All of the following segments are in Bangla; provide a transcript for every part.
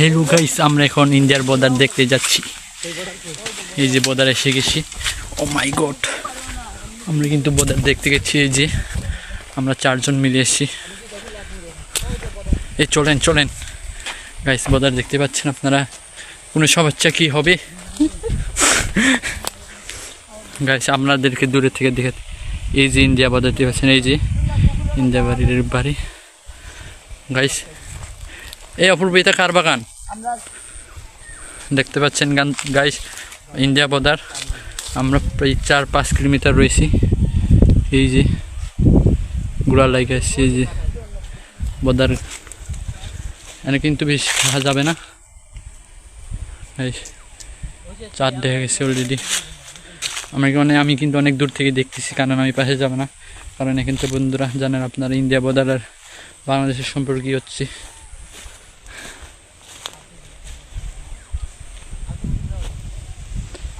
হ্যালো গাইস, আমরা এখন ইন্ডিয়ার বর্ডার দেখতে যাচ্ছি। এই যে বর্ডার এসে গেছি। ও মাই গড আমরা কিন্তু বর্ডার দেখতে গেছি, এই যে আমরা চারজন মিলে এসেছি। এই চলেন চলেন। গাইস বর্ডার দেখতে পাচ্ছেন আপনারা? কোনো সমস্যা কি হবে? গাইস আপনাদেরকে দূরে থেকে দেখে এই যে ইন্ডিয়া বর্ডার দেখতে পাচ্ছেন, এই যে ইন্ডিয়া বাড়ির বাড়ি। গাইস এই অপূর্ব এটা কার বাগান। দেখতে পাচ্ছেন গান গাইস ইন্ডিয়া বর্ডার আমরা প্রায় চার পাঁচ কিলোমিটার রয়েছি। এই যে গুড়া লাগে আসছে এই যে বর্ডার। এখানে কিন্তু বেশ খাওয়া যাবে না। এই চার দেখা গেছে অলরেডি আমরা মানে আমি কিন্তু অনেক দূর থেকে দেখতেছি, কারণ আমি পাশে যাব না। কারণ এখান থেকে বন্ধুরা জানেন আপনারা ইন্ডিয়া বর্ডার আর বাংলাদেশের সম্পর্কে হচ্ছে।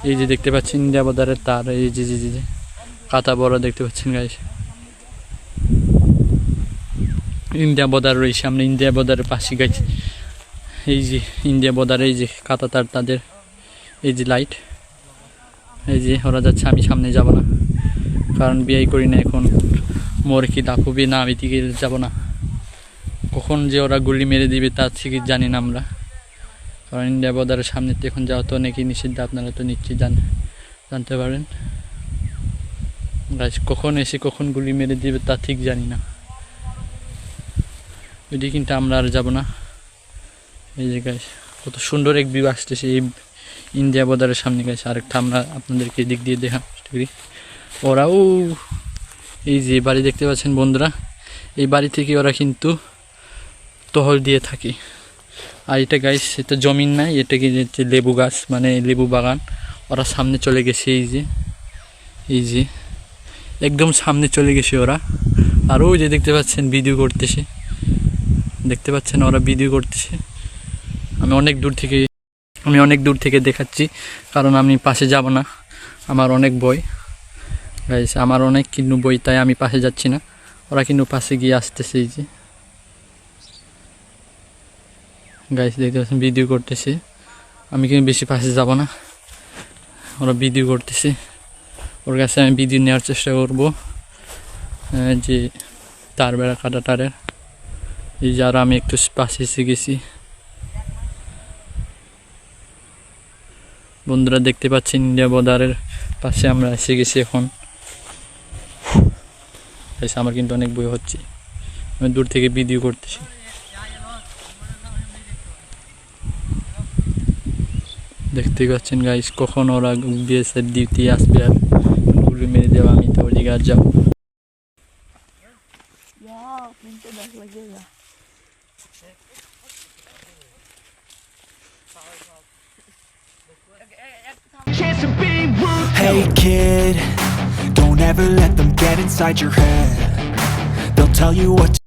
এই যে দেখতে পাচ্ছেন ইন্ডিয়া তার, এই যে যে যে যে কাতা বড় দেখতে পাচ্ছেন গাইস ইন্ডিয়া বর্ডার রয়েছে আমরা ইন্ডিয়া বর্ডারের পাশে গেছি এই যে, ইন্ডিয়া বর্ডার এই যে কাতা তার, তাদের এই যে লাইট এই যে, ওরা যাচ্ছে, আমি সামনে যাব না। কারণ বিয়ে করি না এখন। মোর কি হবে না, আমি দিকে যাব না। কখন যে ওরা গুলি মেরে দিবে, তার থেকে জানি না আমরা। কারণ ইন্ডিয়া বর্ডারের সামনে এখন যাওয়া তো অনেকই নিষিদ্ধ, আপনারা তো নিশ্চয়ই জান, জানতে পারেন। গাছ কখন এসে কখন গুলি মেরে দিবে তা ঠিক জানি না। ওইটি কিন্তু আমরা আর যাব না। এই যে গাছ কত সুন্দর এক ভিউ আসতেছে এই ইন্ডিয়া বর্ডারের সামনে গেছে আরেকটা আমরা আপনাদেরকে এদিক দিয়ে দেখা করি ওরাও এই যে বাড়ি দেখতে পাচ্ছেন বন্ধুরা। এই বাড়ি থেকে ওরা কিন্তু টহল দিয়ে থাকে। আর এটা গাইস এটা জমিন নাই, এটা কি লেবু গাছ মানে লেবু বাগান। ওরা সামনে চলে গেছে, এই যে। এই যে। একদম সামনে চলে গেছে ওরা। আর ওই যে দেখতে পাচ্ছেন ভিডিও করতেছে। দেখতে পাচ্ছেন, ওরা ভিডিও করতেছে। আমি অনেক দূর থেকে আমি অনেক দূর থেকে দেখাচ্ছি, কারণ আমি পাশে যাব না। আমার অনেক বই গাইস আমার অনেক কিন্তু বই তাই আমি পাশে যাচ্ছি না। ওরা কিন্তু পাশে গিয়ে আসতেছে, এই যে। গাইস দেখতে পাচ্ছেন ভিডিও করতেছে। আমি কিন্তু বেশি পাশে যাব না। ওরা ভিডিও করতেছে। ওর কাছে আমি ভিডিও নেওয়ার চেষ্টা করব। যে তার বেড়া কাটা তারের। এই যে আমি একটু পাশে এসে গেছি। বন্ধুরা, দেখতে পাচ্ছেন ইন্ডিয়া বর্ডারের পাশে আমরা এসে গেছি এখন। আমার কিন্তু অনেক বই হচ্ছে। আমি দূর থেকে ভিডিও করতেছি। দেখতে পাচ্ছেন গাইস কখন ওরা বিএসএফ ডিউটি আসবে আর গুলি মেরে দেওয়া আমি তো ওদিকে আর যাব. Hey kid, don't ever let them get inside your head. They'll tell you what